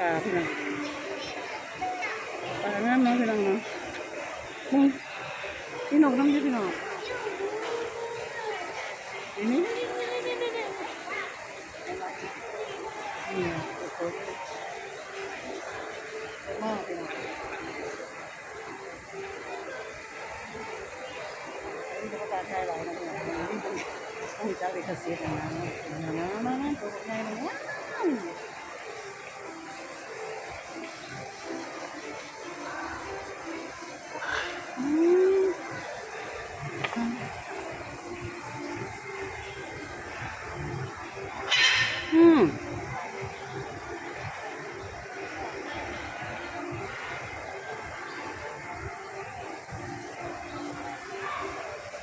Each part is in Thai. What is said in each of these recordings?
ปลาพี่น้องปลางามเนาะพี่น้องเนาะมึงพี่น้องทำอยังพี่น้องอันนี้นี่โอ้โหมากพี่น้องนี่เป็นปลาไทยหลายนะพี่น้องนี่เป็นต้องมีเจ้าเอกสิทธิ์นะนะนะนะนะตัวใหญ่นะว้าว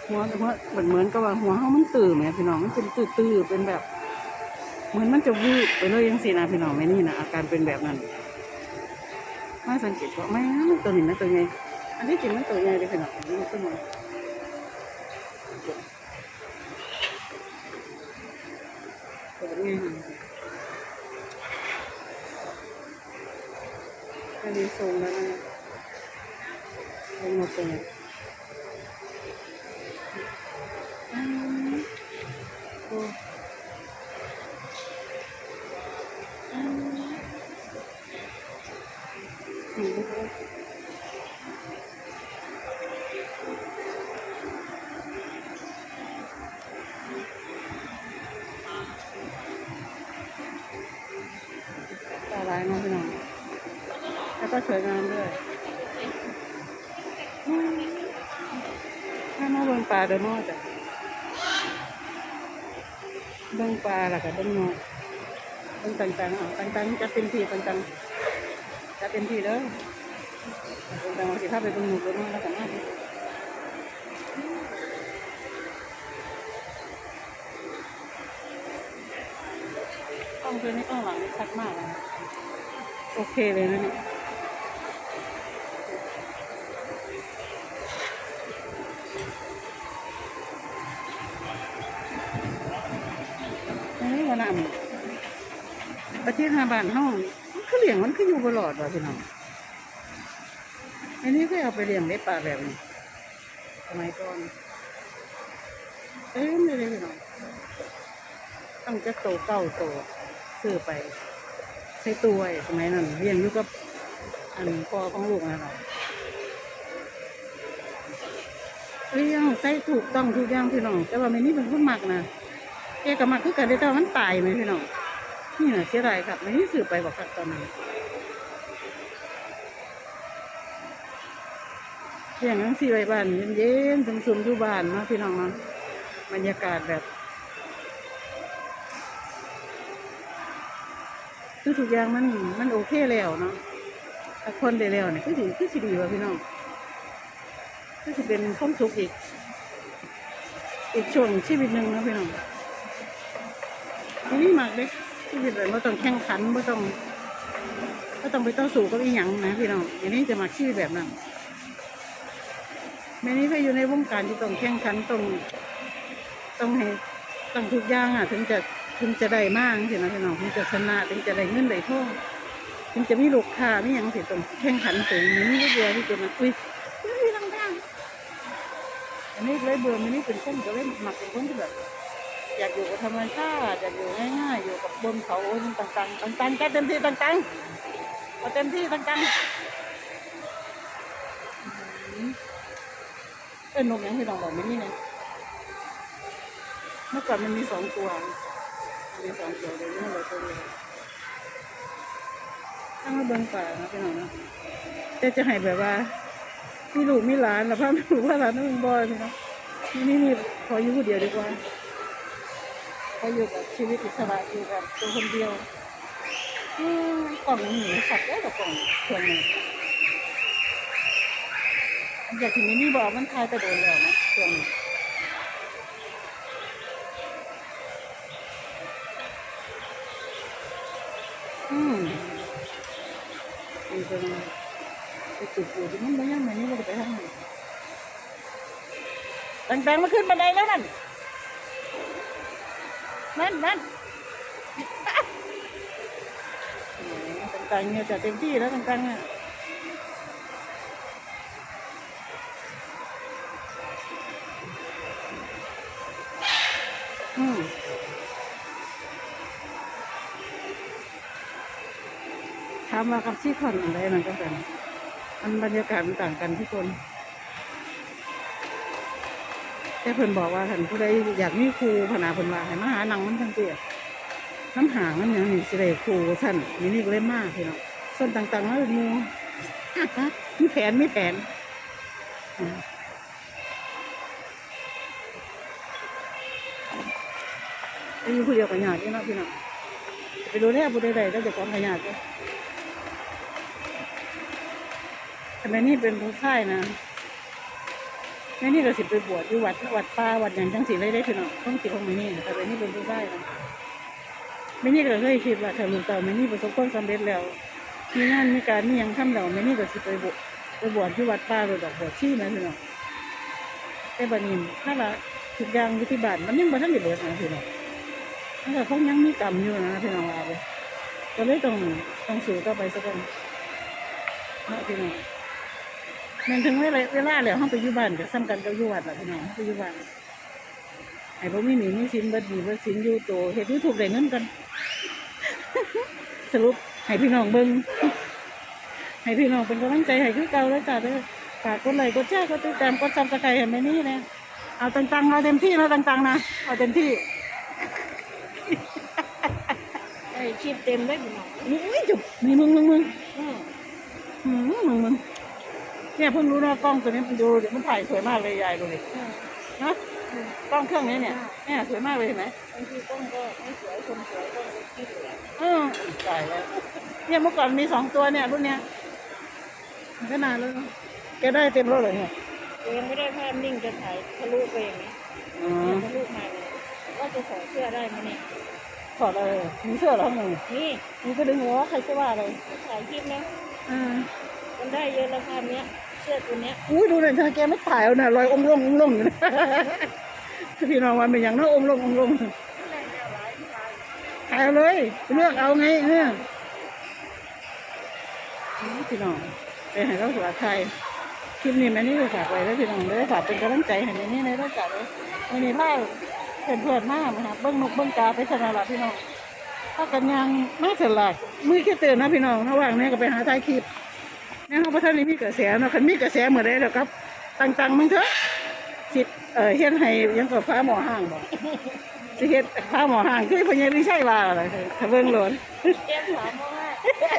หัวหัวเหมือนเหมือนกับว่าหัวเขามันตื่นไหมพี่น้องมันเป็นตื่นตื่นเป็นแบบ เหมือนมันจะวืบไปเลยยังสินะพี่น้องไม่นี่นะอาการเป็นแบบนั้นไม่สังเกตว่าไม่มันตัวนี้นะตัวใหญ่อันที่จริงมันตัวใหญ่เลยพี่น้องนนี้มันตัวน้อยตัวนี้อันนี้ทรงแล้วนะลงมาตัวนี้ อืมตาลายมากพี่น้อง แล้วก็สวยงามด้วยถ้ามาเบิ่งปลาเดอนนอจ้ะเบิ่งปลาล้วก็เบิ่งนอต้องต่างๆเอต่างๆจะเป็นทีต่างๆ เป็นที่เด้อต่างๆสิถ้าไปเป็นหมู่กันมาแล้วกันนะกล้องตัวนี้กล้องหลังนี่ชัดมากเลยโอเคเลยนะเนี่ยนี่วันนั้นประเทศฮาบานห้อง ลี้ยงมันคืออยู่ตลอดว่ะพี่น้องอันนี้เคยเอาไปเลี้ยงได้ปลาแบบนี้สมัยก่อนเอ้ยไม่เลยพี่น้องต้องจะโตเก้าโตซื้อไป ใช้ตัวสมัยนั้นเลี้ยงอยู่กับอันพ่อของลูกนะเราเลี้ยงใส่ถูกต้องทุกอย่างพี่น้อง แต่ว่าไม่นี่เป็นคนมักนะแกก็มักคือกันได้แต่ว่ามันตายไหมพี่น้อง นี่นะเสียดายครับไม่ได้สืบไปบอกครับตอนนั้นเสียงทั้งสี่ใบบ้านเย็นๆซุ่มๆอยู่บ้านเนาะพี่น้องเนาะบรรยากาศแบบคือทุกอย่างมันมันโอเคแล้วเนาะถ้าคนได้แล้วเนี่ยคือถือคือสิดีว่ะพี่น้องคือสิเป็นความสุขอีก อีกช่วงชีวิตหนึ่งนะพี่น้องนี่มากเลย ชีวิตเลยไม่ต้องแข่งขันไม่ต้องไม่ต้องไปต่อสู้กับอีหยังนะพี่น้องอย่างนี้จะมาชีวิตแบบนั้นแม่นี้ก็อยู่ในวงการที่ต้องแข่งขันต้องต้องให้ต้องทุกอย่างอะ ถึงจะถึงจะได้มากสินะพี่น้องถึงจะชนะถึงจะได้เงินได้ทองถึงจะมีลูกค้ามีอย่างสิต้องแข่งขันสูงอันนี้ก็เบื่อที่จะมันอุ้ยไม่ทางทางอันนี้เลยเบื่อมันนี่เป็นคนก็เลยหมักเป็นคนที่แบบ อยากอยู่กับธรรมชาติ อยากอยู่ง่ายๆ อยู่กับบนเขาต่างๆต่างๆแกเต็มที่ต่างๆเอาเต็มที่ต่างๆอืมเป็นนกย่างที่เราบอกไม่นี่ไงเมื่อก่อนมันมีสองตัว มีสองตัวเดี๋ยวนี้มันเหลือตัวเดียวถ้ามาเบิ่งป่านะพี่น้องนะแต่จะให้แบบว่ามีลูกมีหลานแล้วพ่อไม่รู้ว่าหลานนั่งบ่อยพี่น้องนี่นี่ขออยู่เดียวดีกว่า เขาอยู่กับชีวิตอิสระอยู่กับตัวคนเดียวอืมกล่องหนูสัตว์ได้กับกล่องเครื่องหนึ่งอันจากที่มินี่บอกมันคลายไปโดนแล้วนะเครื่องหนึ่งอืมดีจังเลยไปจุดปูที่มันไม่ยังไงนี่มันไปทางไหนต่างมาขึ้นบันไดแล้วนั่น นั่นนั่นแหมเป็นต่างๆเนี่ยจะเต็มที่แล้วต่างๆอะอืมถามากับซี่คอนอะไรนั่นก็เป็นอันบรรยากาศมันต่างกันทุกคน แต่เพิ่นบอกว่าท่านผู้ใดอยากมีครูพนาเพิ่นว่าให้มาหาหนังมันทั้งเตี้ยน้ำหางมันหยังนี่สิได้ครูท่านนี่นี่ก็เลยมากพี่น้องส่วนต่างๆมันเป็นหมูมีแผนมีแผนอืมไปอยู่ผู้เดียวกับญาตินี่เนาะพี่น้องไปดูแลผู้ใดๆแล้วจะความกับญาติเด้อแต่แม่นี่เป็นผู้ชายนะ แม่นี่ก็สิไปบวชอยู่วัดวัดป่าวัดอย่างจังสีเลยได้พี่น้องต้องสิของม่นี่แต่แม่นี่เป็นผู้ชายแม่นี่ก็เคยคิดว่าถ้าลูกเต่าม่นี่ประสบความสำเร็จแล้วมีงานมีการมียังทำเราแม่นี่ก็สิไปบวชไปบวชที่วัดป่าหรือดอกบวชชีนะพี่น้องแต่บัดนี้ถ้าละทุกอย่างอยู่ที่บานมันยังบ่ทันได้เบิดนะพี่น้องมันก็คงยังมีกรรมอยู่นะพี่น้องว่าเลยก็เลยต้องต้องสู้ต่อไปสักคนนาะพี่น้อง ม่นถึงเวลาเวลาแล้วเฮาไปอยู่บ้านก็ซ้ำกันกับอยู่วัดล่ะพี่น้องไปอยู่บ้านให้บ่มีหนี้มีสินเบิดหนี้เบิดสินอยู่โตเฮ็ดยูทูบได้เงินกัน สรุปให้พี่น้องเบิ่งให้พี่น้องเป็นกำลังใจให้คือเก่าแล้วจ้ะเด้อฝากกดไลค์กดแชร์กดติดตามกดซับสไครต์ให้แม่นี่นะเอาตังๆเอาเต็มที่นะตังๆนะเอาเต็มที่ไอ้คลิปเต็มได้พี่น้องนี่จุบนี่มึงมึงมึงอืมอืมมึงมึง เนี่ยเพิ่งรู้นะกล้องตัวนี้มันดูเดี๋ยวมันถ่ายสวยมากเลยยายดูดิอืมนะกล้องเครื่องนี้เนี่ยเนี่ยสวยมากเลยเห็นไหมบางทีกล้องก็ไม่สวยคนสวยก็คิดเลยอืมตายแล้วเนี่ยเมื่อก่อนมีสองตัวเนี่ยรุ่นเนี้ยมันก็นานแล้วเนอะแกได้เต็มรถเลยเนี่ยตัวยังไม่ได้ภาพนิ่งจะถ่ายทะลุไปอย่างนี้อ๋อเนี่ยทะลุมาเลยว่าจะใส่เสื้อได้ไหมเนี่ยถอดเลยมีเสื้อเหรอข้างในนี่มีก็ดึงหัวใครจะว่าอะไรถ่ายคลิปนะอ่ามันได้เยอะแล้วภาพเนี้ยเสื้อตัวเนี้ยอุ้ยดูเลยเธอแกไม่ถ่ายเอาน่ะรอยองลงองลงอยู่นะพี่น้องวันเป็นอย่างนั้นองลงองลงถ่ายเอาเลยเลือกเอาไงเออพี่น้องไปห้เราสวัสดิ์ไทยคลิปนี้แม่นี่ก็ฝากไว้แล้วพี่น้องเด้อฝากเป็นกำลังใจให้แม่นี่ในรายกาเลยวันนี้ล่าเพื่อนเพื่อนมากนะคะเบิ้งนกเบิ้งกาไปสนาละพี่น้องถ้ากันยังมาเสร็จละมือแค่เตือนนะพี่น้องระหว่างนี้ก็ไปหาถ่ายคลิป นห้องประธานนี้มีกระแสเนาะคันมีกระแสเหมือนไรแล้วครับต่างๆมึงเถอะสิเออเฮ็ดให้ยังกับฟ้าหมอห้างบอกสิเฮ็ดฟ้าหมอห้างคือพญาลิชัยว่าอะไรถ้าเบิ้งหลนเตรียมถามมาว่า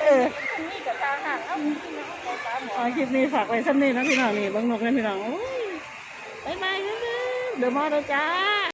เออนี่กับตาห่างเอ้าพี่น้องไปตาหมออ๋อคลิปนี้ฝากไว้ซ้ำนี้นะพี่น้องนี่บางนกนะพี่น้องโอ้ยบายบายเด้อเดี๋ยวมาแล้วจ้า